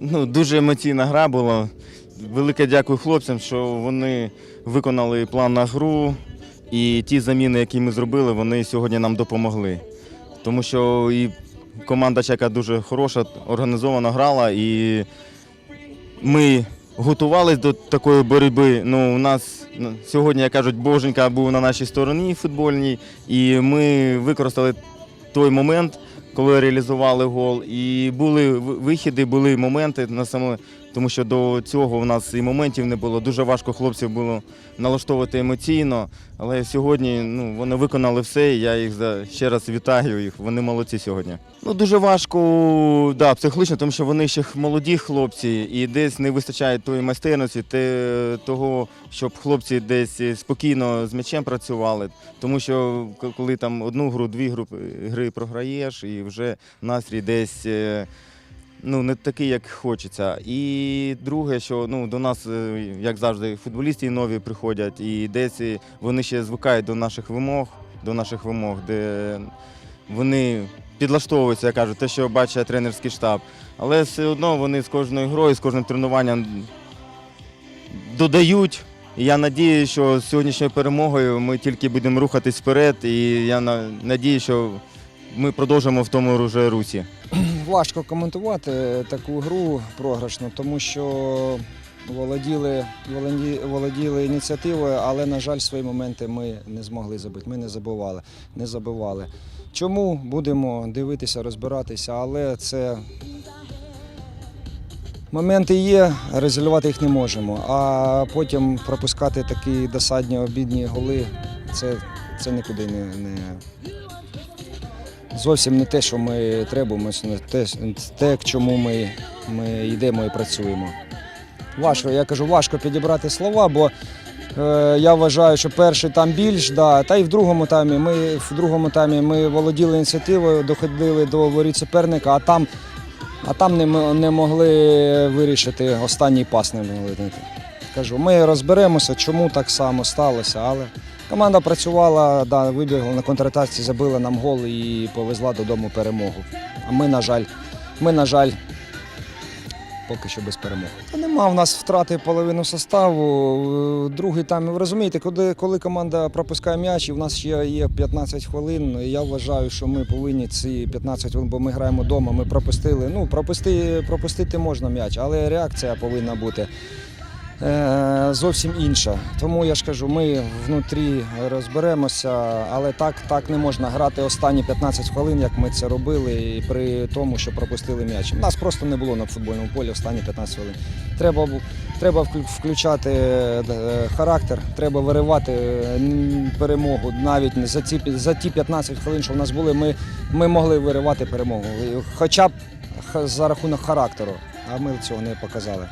Ну, дуже емоційна гра була. Велике дякую хлопцям, що вони виконали план на гру. І ті заміни, які ми зробили, вони сьогодні нам допомогли. Тому що і команда Чека дуже хороша, організовано грала, і ми готувалися до такої боротьби. Ну, у нас сьогодні, як кажуть, Боженька був на нашій стороні футбольній, і ми використали той момент, коли реалізували гол. І були ви- вихіди, були моменти на саме, тому що до цього у нас і моментів не було. Дуже важко хлопців було налаштовувати емоційно. Але сьогодні ну, вони виконали все. І я їх за ще раз вітаю їх. Вони молодці сьогодні. Ну дуже важко, да, психологічно, тому що вони ще молоді хлопці, і десь не вистачає тої майстерності, те, того, щоб хлопці десь спокійно з м'ячем працювали. Тому що коли там одну гру, дві групи гри програєш, і вже настрій десь. Ну, не такий, як хочеться. І друге, що ну, до нас, е, як завжди, футболісти нові приходять, і десь е, вони ще звикають до наших вимог, до наших вимог, де вони підлаштовуються, я кажу, те, що бачить тренерський штаб. Але все одно вони з кожною грою, з кожним тренуванням додають. І я надію, що з сьогоднішньою перемогою ми тільки будемо рухатись вперед. І я на- надію, що ми продовжимо в тому русі. Важко коментувати таку гру програшну, тому що володіли, володі- володіли ініціативою, але, на жаль, свої моменти ми не змогли забити. Ми не забували, не забивали. Чому будемо дивитися, розбиратися, але це моменти є, резолювати їх не можемо. А потім пропускати такі досадні обідні голи це, це нікуди не, не, зовсім не те, що ми требуємо, не те, те, к чому ми, ми йдемо і працюємо. Важко, я кажу, важко підібрати слова, бо е, я вважаю, що перший там більш, да, та й в другому таймі ми в другому таймі ми володіли ініціативою, доходили до воріт суперника, а там, а там не, не могли вирішити останній пас не могли. Кажу, ми розберемося, чому так само сталося, але команда працювала, да, вибігла на контратаці, забила нам гол і повезла додому перемогу. А ми, на жаль, ми, на жаль, поки що без перемоги. Та нема в нас втрати половину составу. Другий тайм, ви розумієте, коли, коли команда пропускає м'яч, і в нас ще є 15 хвилин. Я вважаю, що ми повинні ці 15 хвилин, бо ми граємо вдома, ми пропустили. Ну, пропусти, пропустити можна м'яч, але реакція повинна бути. Е, Зовсім інша. Тому я ж кажу, ми внутрі розберемося, але так, так не можна грати останні 15 хвилин, як ми це робили, і при тому, що пропустили м'яч. Нас просто не було на футбольному полі останні 15 хвилин. Треба, треба включати е, характер, треба виривати перемогу. Навіть за ці, за ті 15 хвилин, що в нас були, ми, ми могли виривати перемогу. Хоча б за рахунок характеру, а ми цього не показали.